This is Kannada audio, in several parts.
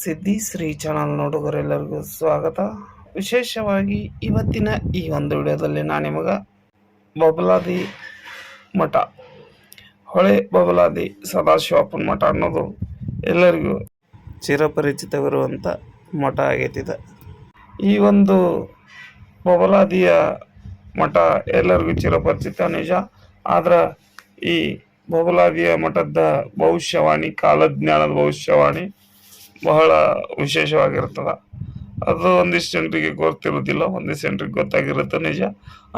ಸಿದ್ಧಿ ಶ್ರೀ ಚಾನಲ್ ನೋಡುಗರೆಲ್ಲರಿಗೂ ಸ್ವಾಗತ. ವಿಶೇಷವಾಗಿ ಇವತ್ತಿನ ಈ ಒಂದು ವಿಡಿಯೋದಲ್ಲಿ ನಾನು ನಿಮಗೆ ಬಬಲಾದಿ ಮಠ, ಹೊಳೆ ಬಬಲಾದಿ ಸದಾಶಿವಪ್ಪನ ಮಠ ಅನ್ನೋದು ಎಲ್ಲರಿಗೂ ಚಿರಪರಿಚಿತವಿರುವಂಥ ಮಠ ಆಗೈತಿದೆ. ಈ ಒಂದು ಬಬಲಾದಿಯ ಮಠ ಎಲ್ಲರಿಗೂ ಚಿರಪರಿಚಿತ ನಿಜ. ಆದ್ರೆ ಈ ಬಬಲಾದಿಯ ಮಠದ ಭವಿಷ್ಯವಾಣಿ, ಕಾಲಜ್ಞಾನದ ಭವಿಷ್ಯವಾಣಿ ಬಹಳ ವಿಶೇಷವಾಗಿರ್ತದೆ ಅದು ಒಂದಿಷ್ಟು ಜನರಿಗೆ ಗೊತ್ತಿರೋದಿಲ್ಲ ಒಂದಿಷ್ಟು ಜನರಿಗೆ ಗೊತ್ತಾಗಿರುತ್ತೆ ನಿಜ.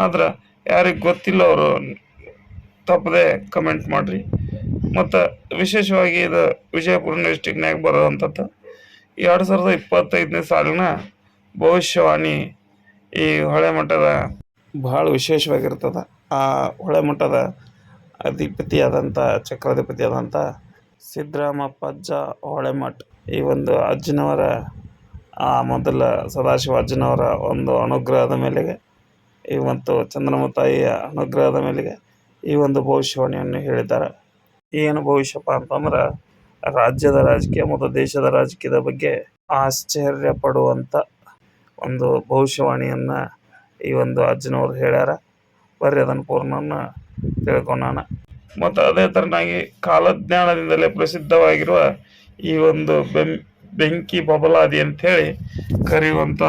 ಆದ್ರೆ ಯಾರಿಗೆ ಗೊತ್ತಿಲ್ಲ ಅವರು ತಪ್ಪದೆ ಕಮೆಂಟ್ ಮಾಡಿರಿ. ಮತ್ತು ವಿಶೇಷವಾಗಿ ಇದು ವಿಜಯಪುರ ಡಿಸ್ಟಿಕ್ನಾಗ ಬರೋದಂಥದ್ದು ಎರಡು ಸಾವಿರದ ಇಪ್ಪತ್ತೈದನೇ ಸಾಲಿನ ಭವಿಷ್ಯವಾಣಿ ಈ ಹೊಳೆ ಮಠದ ಬಹಳ ವಿಶೇಷವಾಗಿರ್ತದೆ. ಆ ಹೊಳೆ ಮಠದ ಅಧಿಪತಿಯಾದಂಥ, ಚಕ್ರಾಧಿಪತಿಯಾದಂಥ ಸಿದ್ದರಾಮಪ್ಪ ಅಜ್ಜ ಹೊಳೆಮಠ್. ಈ ಒಂದು ಅಜ್ಜನವರ ಮೊದಲ ಸದಾಶಿವ ಅಜ್ಜನವರ ಒಂದು ಅನುಗ್ರಹದ ಮೇಲೆಗೆ, ಈ ಮತ್ತು ಚಂದ್ರಮ್ಮ ತಾಯಿಯ ಅನುಗ್ರಹದ ಮೇಲೆಗೆ ಈ ಒಂದು ಭವಿಷ್ಯವಾಣಿಯನ್ನು ಹೇಳಿದ್ದಾರೆ. ಏನು ಭವಿಷ್ಯಪ್ಪ ಅಂತಂದ್ರೆ, ರಾಜ್ಯದ ರಾಜಕೀಯ ಮತ್ತು ದೇಶದ ರಾಜಕೀಯದ ಬಗ್ಗೆ ಆಶ್ಚರ್ಯ ಪಡುವಂಥ ಒಂದು ಭವಿಷ್ಯವಾಣಿಯನ್ನು ಈ ಒಂದು ಅಜ್ಜನವರು ಹೇಳ್ಯಾರ. ಬರೀ ಅದನ್ನು ಪೂರ್ಣನ ತಿಳ್ಕೊಳ್ಳೋಣ ಮತ್ತು ಅದೇ ಥರನಾಗಿ ಕಾಲಜ್ಞಾನದಿಂದಲೇ ಪ್ರಸಿದ್ಧವಾಗಿರುವ ಈ ಒಂದು ಬೆಂ, ಬೆಂಕಿ ಬಬಲಾದಿ ಅಂಥೇಳಿ ಕರೆಯುವಂಥ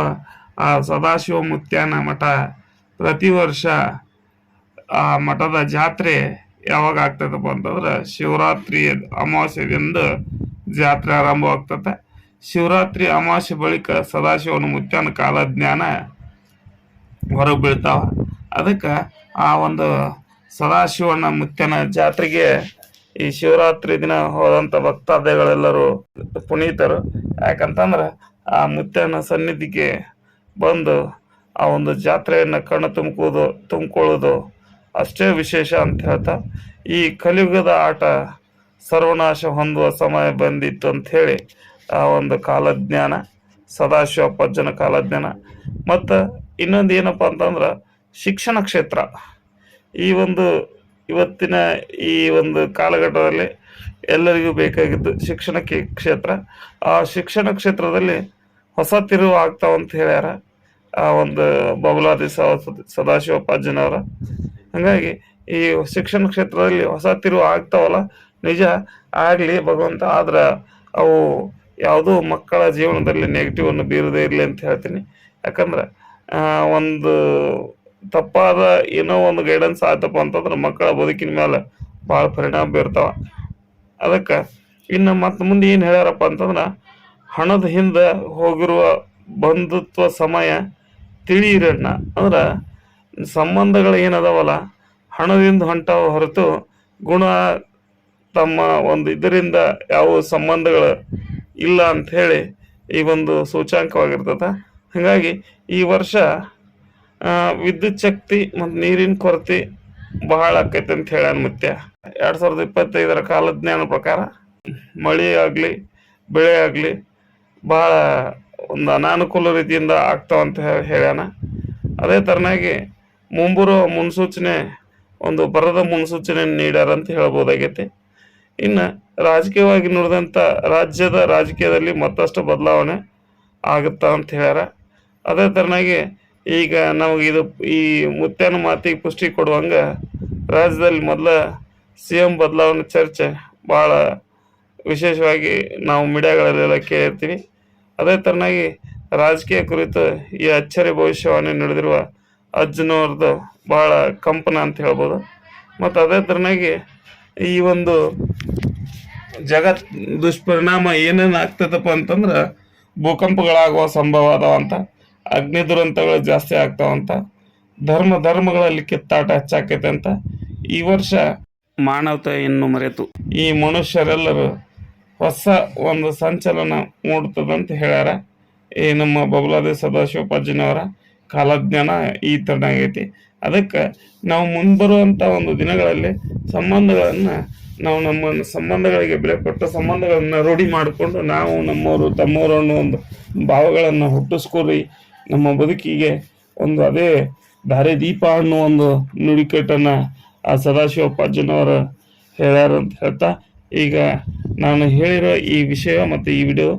ಆ ಸದಾಶಿವ ಮುತ್ಯಾನ ಮಠ ಪ್ರತಿ ವರ್ಷ ಆ ಮಠದ ಜಾತ್ರೆ ಯಾವಾಗ ಆಗ್ತದಪ್ಪ ಅಂತಂದ್ರೆ ಶಿವರಾತ್ರಿ ಅಮಾವಾಸ್ಯದಿಂದ ಜಾತ್ರೆ ಆರಂಭವಾಗ್ತದೆ. ಶಿವರಾತ್ರಿ ಅಮಾವಾಸ್ಯೆ ಬಳಿಕ ಸದಾಶಿವನ ಮುತ್ಯಾನ ಕಾಲಜ್ಞಾನ ಹೊರಗೆ ಬೀಳ್ತಾವ. ಅದಕ್ಕೆ ಆ ಒಂದು ಸದಾಶಿವನ ಮುತ್ಯನ ಜಾತ್ರೆಗೆ ಈ ಶಿವರಾತ್ರಿ ದಿನ ಹೋದಂಥ ಭಕ್ತಾದಿಗಳೆಲ್ಲರೂ ಪುನೀತರು. ಯಾಕಂತಂದ್ರೆ ಆ ಮುತ್ಯನ ಸನ್ನಿಧಿಗೆ ಬಂದು ಆ ಒಂದು ಜಾತ್ರೆಯನ್ನು ಕಣ್ಣು ತುಂಬುವುದು ತುಂಬಿಕೊಳ್ಳೋದು ಅಷ್ಟೇ ವಿಶೇಷ ಅಂತ ಹೇಳ್ತಾ, ಈ ಕಲಿಯುಗದ ಆಟ ಸರ್ವನಾಶ ಹೊಂದುವ ಸಮಯ ಬಂದಿತ್ತು ಅಂತ ಹೇಳಿ ಆ ಒಂದು ಕಾಲಜ್ಞಾನ, ಸದಾಶಿವ ಪಜ್ಜನ ಕಾಲಜ್ಞಾನ. ಮತ್ತು ಇನ್ನೊಂದು ಏನಪ್ಪ ಅಂತಂದ್ರೆ ಶಿಕ್ಷಣ ಕ್ಷೇತ್ರ. ಈ ಒಂದು ಇವತ್ತಿನ ಈ ಒಂದು ಕಾಲಘಟ್ಟದಲ್ಲಿ ಎಲ್ಲರಿಗೂ ಬೇಕಾಗಿದ್ದು ಶಿಕ್ಷಣಕ್ಕೆ ಕ್ಷೇತ್ರ. ಆ ಶಿಕ್ಷಣ ಕ್ಷೇತ್ರದಲ್ಲಿ ಹೊಸ ತಿರುವು ಆಗ್ತಾವಂತ ಹೇಳ್ಯಾರ ಆ ಒಂದು ಬಬಲಾದಿ ಸದಾಶಿವ ಸದಾಶಿವಪ್ಪಾಜಿನವರ ಹಾಗಾಗಿ ಈ ಶಿಕ್ಷಣ ಕ್ಷೇತ್ರದಲ್ಲಿ ಹೊಸ ತಿರುವು ಆಗ್ತಾವಲ್ಲ, ನಿಜ ಆಗಲಿ ಭಗವಂತ, ಆದ್ರೆ ಅವು ಯಾವುದೂ ಮಕ್ಕಳ ಜೀವನದಲ್ಲಿ ನೆಗೆಟಿವ್ ಅನ್ನು ಬೀರದೇ ಇರಲಿ ಅಂತ ಹೇಳ್ತೀನಿ. ಯಾಕಂದ್ರೆ ಒಂದು ತಪ್ಪಾದ ಏನೋ ಒಂದು ಗೈಡೆನ್ಸ್ ಆಯ್ತಪ್ಪ ಅಂತಂದ್ರೆ ಮಕ್ಕಳ ಬದುಕಿನ ಮೇಲೆ ಭಾಳ ಪರಿಣಾಮ ಬೀರ್ತಾವ. ಅದಕ್ಕೆ ಇನ್ನು ಮತ್ತೆ ಮುಂದೆ ಏನು ಹೇಳ್ಯಾರಪ್ಪ ಅಂತಂದ್ರೆ ಹಣದ ಹಿಂದೆ ಹೋಗಿರುವ ಬಂಧುತ್ವ ಸಮಯ ತಿಳಿಯಿರಣ್ಣ. ಅಂದ್ರೆ ಸಂಬಂಧಗಳು ಏನದಾವಲ್ಲ, ಹಣದಿಂದ ಹೊಂಟಾವ ಹೊರತು ಗುಣ ತಮ್ಮ ಒಂದು ಇದರಿಂದ ಯಾವ ಸಂಬಂಧಗಳು ಇಲ್ಲ ಅಂತ ಹೇಳಿ ಈ ಒಂದು ಸೂಚಾಂಕವಾಗಿರ್ತದೆ ಹಾಗಾಗಿ ಈ ವರ್ಷ ವಿದ್ಯುತ್ ಶಕ್ತಿ ಮತ್ತು ನೀರಿನ ಕೊರತೆ ಬಹಳ ಆಕೈತೆ ಅಂತ ಹೇಳ್ಯಾನ ಮತ್ತೆ ಎರಡು ಸಾವಿರದ ಇಪ್ಪತ್ತೈದರ ಕಾಲಜ್ಞಾನ ಪ್ರಕಾರ ಮಳೆ ಆಗಲಿ, ಬೆಳೆ ಆಗಲಿ ಭಾಳ ಒಂದು ಅನಾನುಕೂಲ ರೀತಿಯಿಂದ ಆಗ್ತಾವಂತ ಅಂತ ಹೇಳ್ಯಾನ. ಅದೇ ಥರನಾಗಿ ಮುಂಬರುವ ಮುನ್ಸೂಚನೆ, ಒಂದು ಬರದ ಮುನ್ಸೂಚನೆ ನೀಡ್ಯಾರ ಅಂತ ಹೇಳ್ಬೋದಾಗೈತಿ. ಇನ್ನು ರಾಜಕೀಯವಾಗಿ ನೋಡಿದಂಥ ರಾಜ್ಯದ ರಾಜಕೀಯದಲ್ಲಿ ಮತ್ತಷ್ಟು ಬದಲಾವಣೆ ಆಗುತ್ತಾ ಅಂತ ಹೇಳ್ಯಾರ. ಅದೇ ಥರನಾಗಿ ಈಗ ನಮಗೆ ಇದು ಈ ಮುತ್ಯಾನ ಮಾತಿಗೆ ಪುಷ್ಟಿ ಕೊಡುವಂಗ ರಾಜ್ಯದಲ್ಲಿ ಮೊದಲ ಸಿ ಎಂ ಬದಲಾವಣೆ ಚರ್ಚೆ ಭಾಳ ವಿಶೇಷವಾಗಿ ನಾವು ಮೀಡಿಯಾಗಳಲ್ಲೆಲ್ಲ ಕೇಳಿರ್ತೀವಿ. ಅದೇ ಥರನಾಗಿ ರಾಜಕೀಯ ಕುರಿತು ಈ ಅಚ್ಚರಿ ಭವಿಷ್ಯವಾಣಿ ನಡೆದಿರುವ ಅಜ್ಜನವ್ರದ್ದು ಭಾಳ ಕಂಪನ ಅಂತ ಹೇಳ್ಬೋದು. ಮತ್ತು ಅದೇ ಥರನಾಗಿ ಈ ಒಂದು ಜಗತ್ ದುಷ್ಪರಿಣಾಮ ಏನೇನು ಆಗ್ತದಪ್ಪ ಅಂತಂದ್ರೆ ಭೂಕಂಪಗಳಾಗುವ ಸಂಭವ ಅದಾವಂತ ಅಗ್ನಿ ದುರಂತಗಳು ಜಾಸ್ತಿ ಆಗ್ತಾವಂತ ಧರ್ಮ ಧರ್ಮಗಳಲ್ಲಿ ಕಿತ್ತಾಟ ಹೆಚ್ಚಾಕೈತೆ ಅಂತ ಈ ವರ್ಷ ಮಾನವತೆಯನ್ನು ಮರೆತು. ಈ ಮನುಷ್ಯರೆಲ್ಲರೂ ಹೊಸ ಒಂದು ಸಂಚಲನ ಮೂಡ್ತದಂತ ಹೇಳ್ಯಾರ. ಈ ನಮ್ಮ ಬಬಲಾದಿ ಸದಾಶಿವಪ್ಪಾಜಿನವರ ಕಾಲಜ್ಞಾನ ಈ ಥರನಾಗೈತಿ ಅದಕ್ಕೆ ನಾವು ಮುಂಬರುವಂಥ ಒಂದು ದಿನಗಳಲ್ಲಿ ಸಂಬಂಧಗಳನ್ನು ನಾವು ನಮ್ಮ ಸಂಬಂಧಗಳಿಗೆ ಬೆಲೆ ಕೊಟ್ಟು ಸಂಬಂಧಗಳನ್ನು ರೂಢಿ ಮಾಡಿಕೊಂಡು ನಾವು ನಮ್ಮವರು ತಮ್ಮವರು ಅನ್ನೋ ಒಂದು ಭಾವಗಳನ್ನು ಹುಟ್ಟಿಸ್ಕೊರಿ ನಮ್ಮ ಬದುಕಿಗೆ ಒಂದು ಅದೇ ದಾರಿ ದೀಪ ಅನ್ನೋ ಒಂದು ನುಡಿಕಟ್ಟನ್ನು ಆ ಸದಾಶಿವಪ್ಪಾಜನವರು ಹೇಳ್ಯಾರ ಅಂತ ಹೇಳ್ತಾ, ಈಗ ನಾನು ಹೇಳಿರೋ ಈ ವಿಷಯ ಮತ್ತು ಈ ವಿಡಿಯೋ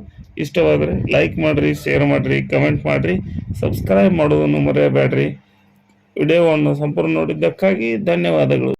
ಇಷ್ಟವಾದರೆ ಲೈಕ್ ಮಾಡಿರಿ ಶೇರ್ ಮಾಡಿರಿ ಕಮೆಂಟ್ ಮಾಡಿರಿ ಸಬ್ಸ್ಕ್ರೈಬ್ ಮಾಡೋದನ್ನು ಮರೆಯಬೇಡ್ರಿ. ವಿಡಿಯೋವನ್ನು ಸಂಪೂರ್ಣ ನೋಡಿದ್ದಕ್ಕಾಗಿ ಧನ್ಯವಾದಗಳು.